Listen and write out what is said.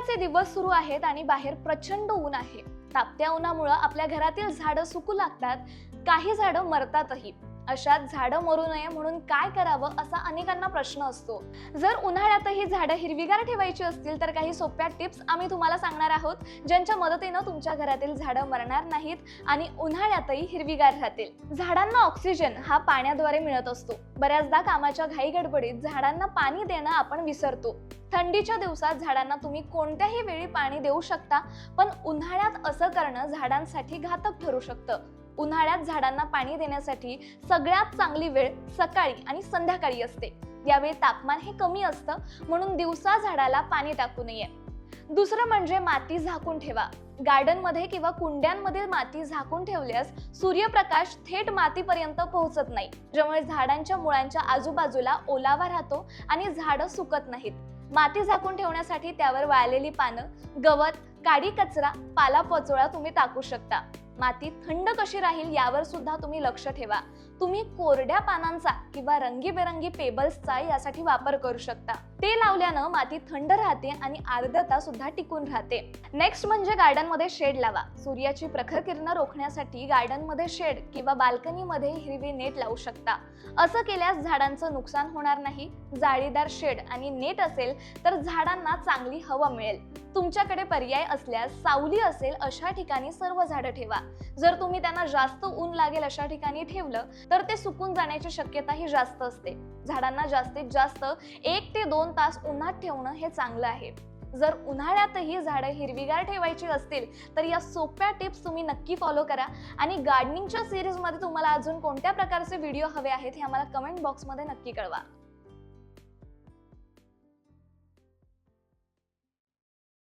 उन्हाळ्याचे दिवस सुरू आहेत आणि बाहेर प्रचंड ऊन आहे. तापत्या उन्हामुळं आपल्या घरातील झाडं सुकू लागतात. काही झाडं मरतातही. अशात झाडं मरू नये म्हणून काय करावं असा अनेकांना प्रश्न असतो. जर उन्हाळ्यातही झाडं हिरवीगार ठेवायची असतील तर काही सोप्या टिप्स आम्ही तुम्हाला सांगणार आहोत ज्यांच्या मदतीनं तुमच्या घरातील झाडं मरणार नाहीत आणि उन्हाळ्यातही हिरवीगार राहतील. झाडांना ऑक्सिजन हा पाण्याद्वारे मिळत असतो. बऱ्याचदा कामाच्या घाई गडबडीत झाडांना पाणी देणं आपण विसरतो. थंडीच्या दिवसात झाडांना तुम्ही कोणत्याही वेळी पाणी देऊ शकता पण उन्हाळ्यात असं करणं झाडांसाठी घातक ठरू शकतं. उन्हाळ्यात झाडांना पाणी देण्यासाठी सगळ्यात चांगली वेळ सकाळी आणि संध्याकाळी असते. यावेळी तापमान हे कमी असतं म्हणून दिवसा झाडाला पाणी टाकू नये. दुसरं म्हणजे माती झाकून ठेवा. गार्डनमध्ये किंवा कुंड्यांमधील माती झाकून ठेवल्यास सूर्यप्रकाश थेट मातीपर्यंत पोहोचत नाही ज्यामुळे झाडांच्या मुळांच्या आजूबाजूला ओलावा राहतो आणि झाडं सुकत नाहीत. माती झाकून ठेवण्यासाठी त्यावर वाळलेली पानं गवत काडी कचरा पालापचोळा तुम्ही टाकू शकता. माती थंड कशी राहील यावर सुद्धा तुम्ही लक्ष ठेवा. तुम्ही कोरड्या पानांचा किंवा रंगीबेरंगी पेबल्सचा यासाठी वापर करू शकता. ते लावल्यानं माती थंड राहते आणि आर्द्रता सुद्धा टिकून राहते. नेक्स्ट म्हणजे गार्डनमध्ये शेड लावा. सूर्याची प्रखर किरणं रोखण्यासाठी गार्डनमध्ये शेड किंवा बाल्कनीमध्ये हिरवी नेट लावू शकता. असं केल्यास झाडांचं नुकसान होणार नाही. जाळीदार शेड आणि नेट असेल तर झाडांना चांगली हवा मिळेल. तुमच्याकडे पर्याय असल्यास सावली असेल अशा ठिकाणी सर्व झाडं ठेवा. जर तुम्ही त्यांना जास्त ऊन लागेल अशा ठिकाणी ठेवलं तर ते सुकून जाण्याची शक्यताही जास्त असते. झाडांना जास्तीत जास्त एक ते दोन तास उन्हात ठेवणं हे चांगलं आहे. जर उन्हाळ्यातही झाडं हिरवीगार ठेवायची असतील तर या सोप्या टिप्स तुम्ही नक्की फॉलो करा. आणि गार्डनिंगच्या सिरीजमध्ये तुम्हाला अजून कोणत्या प्रकारचे व्हिडिओ हवे आहेत हे आम्हाला कमेंट बॉक्समध्ये नक्की कळवा.